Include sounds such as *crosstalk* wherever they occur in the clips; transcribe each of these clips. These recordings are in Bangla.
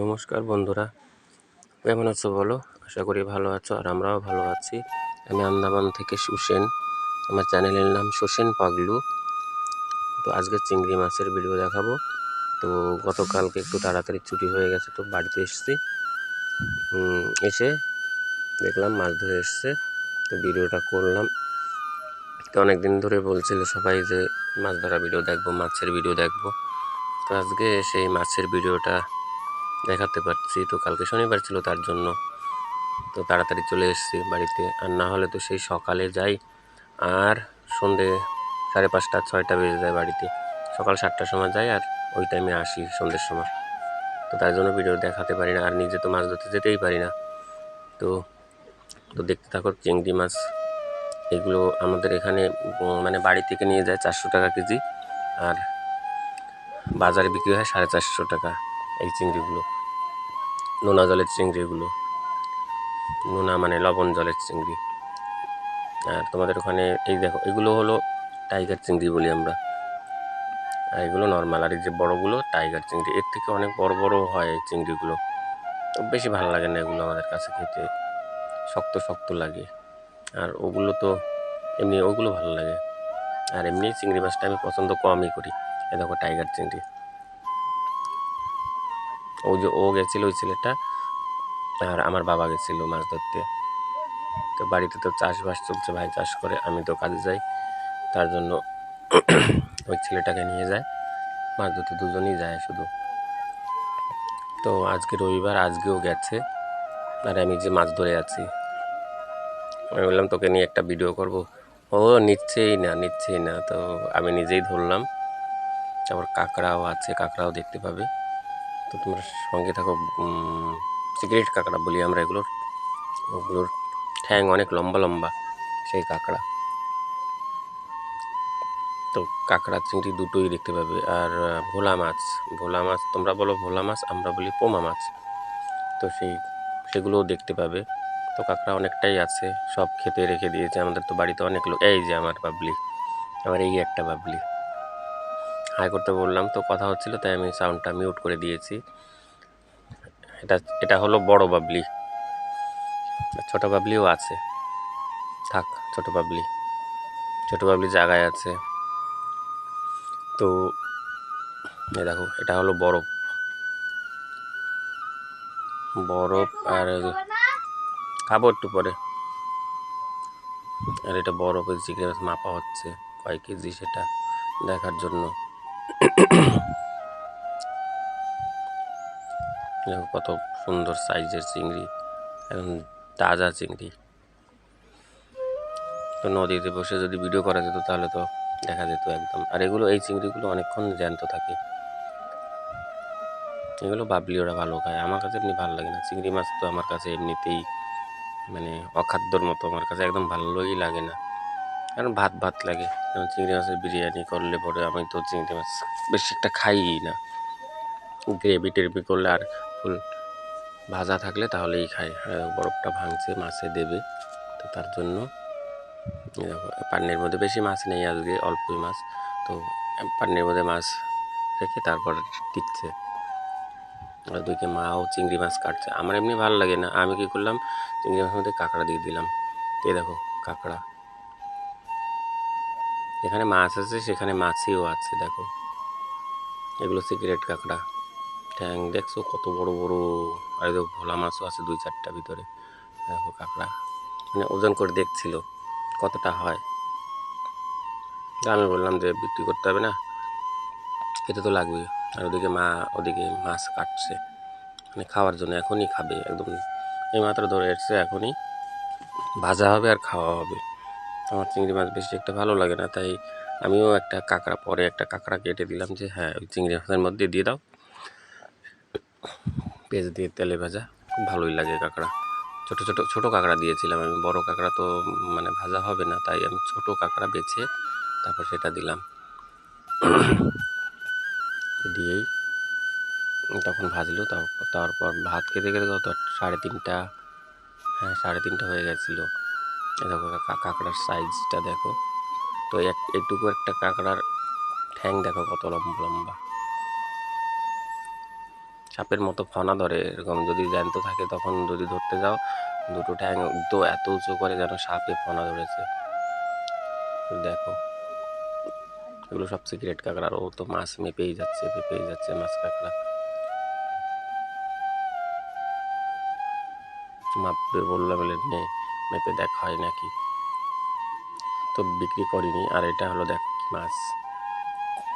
নমস্কার বন্ধুরা। কেমন আছো বলো? আশা করি ভালো আছো আর আমরাও ভালো আছি। আমি আন্দামান থেকে সুসেন। আমার চ্যানেলের নাম সুসেন পাগলু। তো আজকে চিংড়ি মাছের ভিডিও দেখাবো। তো গতকালকে একটু তাড়াতাড়ি ছুটি হয়ে গেছে, তো বাড়িতে এসেছি। এসে দেখলাম মাছ ধরে এসছে। তো ভিডিওটা করলাম। তো অনেক দিন ধরে বলছিল সবাই যে মাছ ধরা ভিডিও দেখব, মাছের ভিডিও দেখব। তো আজকে সেই মাছের ভিডিওটা দেখাতে পারছি। তো কালকে শনিবার ছিল তার জন্য। তো তাড়াতাড়ি চলে এসেছি বাড়িতে। আর না হলে তো সেই সকালে যাই। আর সন্ধে সাড়ে পাঁচটা, ছয়টা বেজে যায় বাড়িতে। সকাল সাতটার সময় যাই আর ওই টাইমে আসি সন্ধ্যের সময়। তো তার জন্য ভিডিও দেখাতে পারি না। আর নিজে তো মাছ ধরতে যেতেই পারি না। তো তো দেখতে থাকো চিংড়ি মাছ। এগুলো আমাদের এখানে মানে বাড়ি থেকে নিয়ে যায় চারশো টাকা কেজি। আর বাজারে বিক্রি হয় সাড়ে চারশো টাকা এই চিংড়িগুলো। নোনা জলের চিংড়িগুলো নোনা মানে লবণ জলের চিংড়ি। আর তোমাদের ওখানে এই দেখো, এগুলো হলো টাইগার চিংড়ি বলি আমরা। আর এগুলো নর্মাল আর এই যে বড়গুলো টাইগার চিংড়ি। এর থেকে অনেক বড় বড় হয় এই চিংড়িগুলো। তো বেশি ভালো লাগে না এগুলো আমাদের কাছে খেতে। শক্ত শক্ত লাগে। আর ওগুলো তো এমনি, ওগুলো ভালো লাগে। আর এমনি চিংড়ি মাছটা আমি পছন্দ কমই করি। এ দেখো টাইগার চিংড়ি। ও যে, ও গেছিল ওই ছেলেটা আর আমার বাবা গেছিল মাছ ধরতে। তো বাড়িতে তো চাষবাস চলছে ভাই, চাষ করে আমি তো কাজে যাই। তার জন্য *clears throat* ওই ছেলেটাকে নিয়ে যায়। মাছ ধরতে দুজনেই যায় শুধু। তো আজকে রবিবার, আজকেও গেছে। আর আমি যে মাছ ধরে আছি, আমি বললাম তোকে নিয়ে একটা ভিডিও করব। ও নিচ্ছেই না নিচ্ছেই না। তো আমি নিজেই ধরলাম। তারপর কাঁকড়াও আছে, কাঁকড়াও দেখতে পাবে। তো তোমরা সঙ্গে থাকো সিগারেট কাঁকড়া বলি আমরা এগুলোর। ওগুলোর ঠ্যাং অনেক লম্বা লম্বা, সেই কাঁকড়া। তো কাঁকড়া চিংড়ি দুটোই দেখতে পাবে। আর ভোলা মাছ ভোলা মাছ তোমরা বলো ভোলা মাছ, আমরা বলি পোমা মাছ। তো সেই, সেগুলোও দেখতে পাবে। তো কাঁকড়া অনেকটাই আছে, সব খেতে রেখে দিয়েছে। আমাদের তো বাড়িতে অনেক লোক, এই যে আমার বাবলি, আমার এই একটা বাবলি। হাই করতে বললাম, তো কথা হচ্ছিল, তাই আমি সাউন্ডটা মিউট করে দিয়েছি। এটা এটা হলো বড় বাবলি। ছোট বাবলিও আছে। থাক, ছোট বাবলি। ছোট বাবলি জায়গায় আছে। তো দেখো, এটা হলো বরফ বরফ আর খাব একটু পরে। আর এটা বরফের মাছ মাপা হচ্ছে, কয় কেজি সেটা দেখার জন্য। দেখো কত সুন্দর সাইজের চিংড়ি, একদম তাজা চিংড়ি। তো নদীতে বসে যদি ভিডিও করা যেত তাহলে তো দেখা যেত একদম। আর এগুলো, এই চিংড়িগুলো অনেকক্ষণ জ্যান্ত থাকে। এগুলো বাবলি ওরা ভালো খায়। আমার কাছে এমনি ভালো লাগে না। চিংড়ি মাছ তো আমার কাছে এমনিতেই মানে অখাদ্যর মতো। আমার কাছে একদম ভালোই লাগে না। কারণ ভাত ভাত লাগে। যেমন চিংড়ি মাছের বিরিয়ানি করলে পরে আমি তো চিংড়ি মাছ বেশি একটা খাই না। গ্রেভি টেভি করলে আর ফুল ভাজা থাকলে তাহলেই খাই। আর বরফটা ভাঙছে, মাছে দেবে। তো তার জন্য পানির মধ্যে বেশি মাছ নেই আজকে, অল্পই মাছ। তো পানির মধ্যে মাছ রেখে তারপর দিচ্ছে। আর ওদিকে মাও চিংড়ি মাছ কাটছে। আমার এমনি ভালো লাগে না। আমি কী করলাম, চিংড়ি মাছের মধ্যে কাঁকড়া দিয়ে দিলাম। এই দেখো, কাঁকড়া। যেখানে মাছ আছে, সেখানে মাছিও আছে, দেখো। এগুলো সিগারেট, কাঁকড়া ট্যাং দেখছ কত বড় বড়, আর দেখো ভোলা মাছও আছে দুই চারটা ভিতরে, দেখো কাঁকড়া। মানে ওজন করে দেখছিল কতটা হয়। আমি বললাম যে বিক্রি করতে হবে না, খেতে তো লাগবে আর ওদিকে মা, ওদিকে মাছ কাটছে। মানে খাওয়ার জন্য এখনই খাবে, একদম এই মাত্র ধরে এসছে, এখনই ভাজা হবে আর খাওয়া হবে। আমার চিংড়ি মাছ বেশি একটা ভালো লাগে না, তাই আমিও একটা কাঁকড়া, পরে একটা কাঁকড়া কেটে দিলাম যে হ্যাঁ ওই চিংড়ি মাছের মধ্যে দিয়ে দাও। পেঁয়াজ দিয়ে তেলে ভাজা, খুব ভালোই লাগে কাঁকড়া। ছোটো ছোটো ছোটো কাঁকড়া দিয়েছিলাম আমি, বড় কাঁকড়া তো মানে ভাজা হবে না, তাই আমি ছোটো কাঁকড়া বেছে তারপর সেটা দিলাম। দিয়েই তখন ভাজলো তারপর তারপর ভাত খেতে খেতে কত সাড়ে তিনটা হ্যাঁ সাড়ে তিনটা হয়ে গেছিল। দেখো কাঁকড়ার সাইজটা দেখো। তো এক এইটুকু একটা কাঁকড়ার ঠ্যাং দেখো কত লম্বা লম্বা। সাপের মতো ফনা ধরে এরকম, যদি জ্যান্ত থাকে তখন যদি ধরতে যাও, দুটো ঠ্যাং তো এত উঁচু করে যেন সাপে ফনা ধরেছে। দেখো, এগুলো সব সিগারেট আর ও তো মাছ মেপেই যাচ্ছে মেপেই যাচ্ছে মাছ কাঁকড়া। মাপবে বললাম বলে নে। মেপে দেখা হয় নাকি? তো বিক্রি করিনি। আর এটা হলো দেখ মাছ।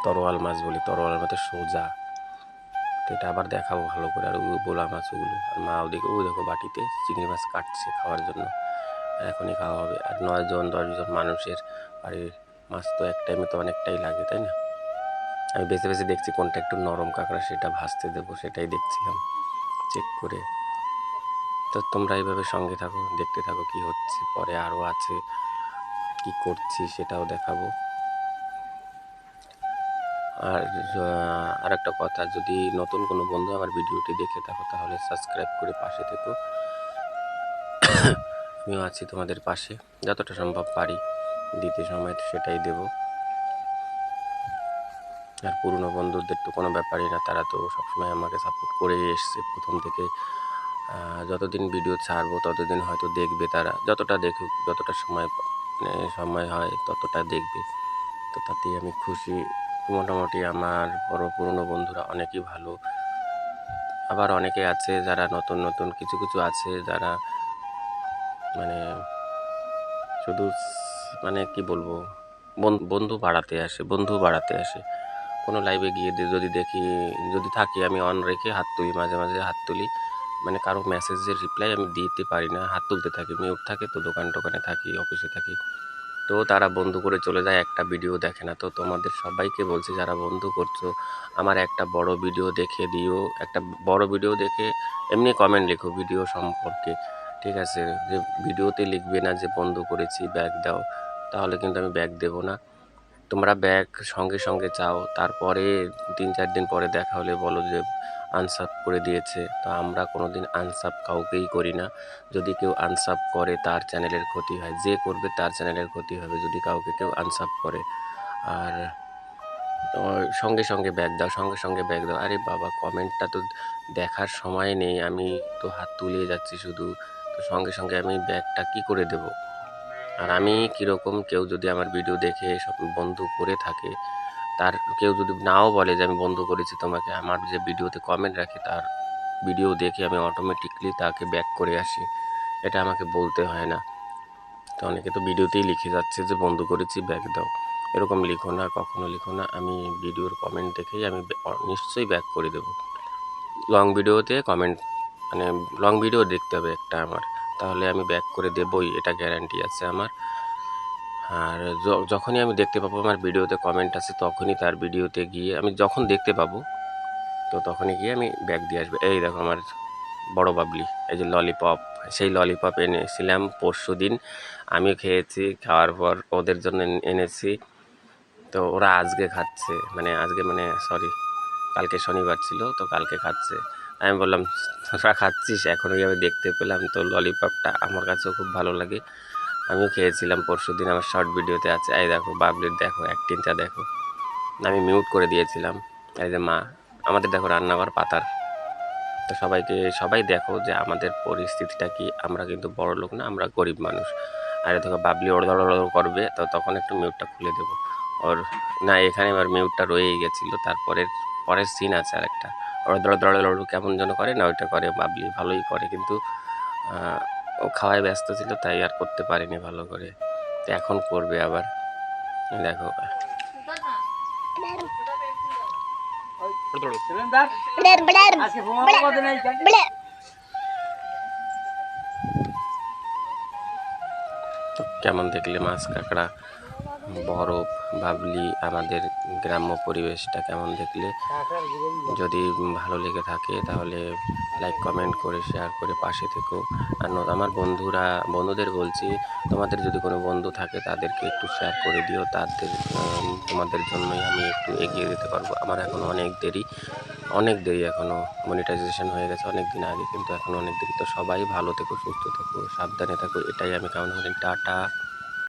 তরোয়াল মাছ বলি, তরোয়াল মতো সোজা। তো এটা আবার দেখাবো ভালো করে। আর ওই বোলা মাছ ওগুলো। আর মা ওদিকে ও দেখো বাটিতে চিংড়ি মাছ কাটছে খাওয়ার জন্য। এখনই খাওয়া হবে। আর নয় জন দশজন মানুষের বাড়ির মাছ তো এক টাইমে তো অনেকটাই লাগে, তাই না? আমি বেছে বেছে দেখছি কোনটা একটু নরম কাঁকড়া, সেটা ভাজতে দেবো, সেটাই দেখছিলাম। চেক করে তো তোমরা এইভাবে সঙ্গে থাকো, দেখতে থাকো কি হচ্ছে, পরে আরও আছে কি করছি সেটাও দেখাবো। আর আর একটা কথা, যদি নতুন কোনো বন্ধু আমার ভিডিওটি দেখে থাকো, তাহলে সাবস্ক্রাইব করে পাশে থেকো। আমিও আছি তোমাদের পাশে, যতটা সম্ভব পারি, দিতে সময় সেটাই দেব। আর পুরনো বন্ধুদের তো কোনো ব্যাপারই না, তারা তো সবসময় আমাকে সাপোর্ট করেই এসছে, প্রথম থেকে যতদিন ভিডিও ছাড়বো, ততদিন হয়তো দেখবে তারা। যতটা দেখুক, যতটা সময় মানে সময় হয়, ততটা দেখবে। তো তাতেই আমি খুশি। মোটামুটি আমার বড় পুরনো বন্ধুরা অনেকই ভালো। আবার অনেকে আছে যারা নতুন নতুন কিছু কিছু আছে যারা মানে শুধু মানে কি বলব? বন- বন্ধু বাড়াতে আসে, বন্ধু বাড়াতে আসে। কোনো লাইভে গিয়ে যদি দেখি, যদি থাকি, আমি অন রেখে হাত তুলি, মাঝে মাঝে হাত তুলি। মানে কারও মেসেজের রিপ্লাই আমি দিতে পারি না, হাত তুলতে থাকি মিউট থাকে তো দোকান টোকানে থাকি অফিসে থাকি। তো তারা বন্ধু করে চলে যায়, একটা ভিডিও দেখে না। তো তোমাদের সবাইকে বলছি, যারা বন্ধু করছ, আমার একটা বড় ভিডিও দেখে দিও। একটা বড় ভিডিও দেখে এমনি কমেন্ট লেখো ভিডিও সম্পর্কে, ঠিক আছে? যে ভিডিওতে লিখবে না যে বন্ধ করেছি ব্যাগ দাও। তাহলে কিন্তু আমি ব্যাগ দেবো না। তোমরা ব্যাগ সঙ্গে সঙ্গে চাও, তারপরে তিন চার দিন পরে দেখা হলে বলো যে আনসাপ করে দিয়েছে। তো আমরা কোনো দিন আনসাপ কাউকেই করি না। যদি কেউ আনসাপ করে, তার চ্যানেলের ক্ষতি হয়। যে করবে, তার চ্যানেলের ক্ষতি হবে। যদি কাউকে কেউ আনসাপ করে, আর সঙ্গে সঙ্গে ব্যাগ দাও, সঙ্গে সঙ্গে ব্যাগ দাও। আরে বাবা, কমেন্টটা তো দেখার সময় নেই। আমি তো হাত তুলে যাচ্ছি শুধু। তো সঙ্গে সঙ্গে আমি ব্যাগটা কি করে দেব? আর আমি কীরকম কেউ যদি আমার ভিডিও দেখে সব বন্ধ করে থাকে, তার কেউ যদি নাও বলে যে আমি বন্ধ করেছি তোমাকে, আমার যে ভিডিওতে কমেন্ট রাখে, তার ভিডিও দেখে আমি অটোমেটিকলি তাকে ব্যাক করে আসি। এটা আমাকে বলতে হয় না। তো অনেকে তো ভিডিওতেই লিখে যাচ্ছে যে, বন্ধ করেছি ব্যাক দাও। এরকম লিখো না, কখনো লিখো না, আমি ভিডিওর কমেন্ট দেখেই আমি নিশ্চয়ই ব্যাক করে দেবো। লং ভিডিওতে কমেন্ট মানে লং ভিডিও দেখতে হবে একটা আমার। তাহলে আমি ব্যাক করে দেবই, এটা গ্যারান্টি আছে আমার। আর যখনই আমি দেখতে পাবো আমার ভিডিওতে কমেন্ট আছে, তখনই তার ভিডিওতে গিয়ে আমি যখন দেখতে পাবো, তো তখনই গিয়ে আমি ব্যাগ দিয়ে আসব। এই দেখো আমার বড় বাবলি এই যে ললিপপ সেই ললিপপ এনেছিলাম পরশু দিন। আমিও খেয়েছি, খাওয়ার পর ওদের জন্য এনেছি। তো ওরা আজকে খাচ্ছে মানে আজকে মানে সরি কালকে শনিবার ছিল, তো কালকে খাচ্ছে। আমি বললাম তোরা খাচ্ছিস? এখনই আমি দেখতে পেলাম তো ললিপপটা আমার কাছেও খুব ভালো লাগে। আমিও খেয়েছিলাম পরশু দিন আমার শর্ট ভিডিওতে আছে। এই দেখো, বাবলির দেখো অ্যাক্টিংটা দেখো। আমি মিউট করে দিয়েছিলাম। এই যে মা, আমাদের দেখো রান্নাঘর পাতার। তো সবাইকে, সবাই দেখো যে আমাদের পরিস্থিতিটা কি। আমরা কিন্তু বড় লোক না, আমরা গরিব মানুষ। আর দেখো, বাবলি ওড় করবে, তো তখন একটু মিউটটা খুলে দেবো। ওর, না, এখানে এবার মিউটটা রয়েই গেছিল। তারপরের, পরের সিন আছে আর একটা ওর দড় দড় লড়ু কেমন যেন করে, না ওইটা করে বাবলি ভালোই করে, কিন্তু ও খাওয়ায় ব্যস্ত ছিল, তাই আর করতে পারিনি ভালো করে। তো এখন করবে আবার। দেখো। কেমন দেখলে মাছ কাঁকড়া? বরফ, বাবলি, আমাদের গ্রাম্য পরিবেশটা কেমন দেখলে? যদি ভালো লেগে থাকে তাহলে লাইক কমেন্ট করে শেয়ার করে পাশে থেকো। আর আমার বন্ধুরা, বন্ধুদের বলছি, তোমাদের যদি কোনো বন্ধু থাকে তাদেরকে একটু শেয়ার করে দিও। তাদের তোমাদের জন্যই আমি একটু এগিয়ে দিতে পারব। আমার এখন অনেক দেরি অনেক দেরি এখনও মনিটাইজেশন হয়ে গেছে অনেক দিন আগে, কিন্তু এখন অনেক দেরি। তো সবাই ভালো থেকো, সুস্থ থেকো, সাবধানে থাকো। এটাই আমি কেমন টাটা।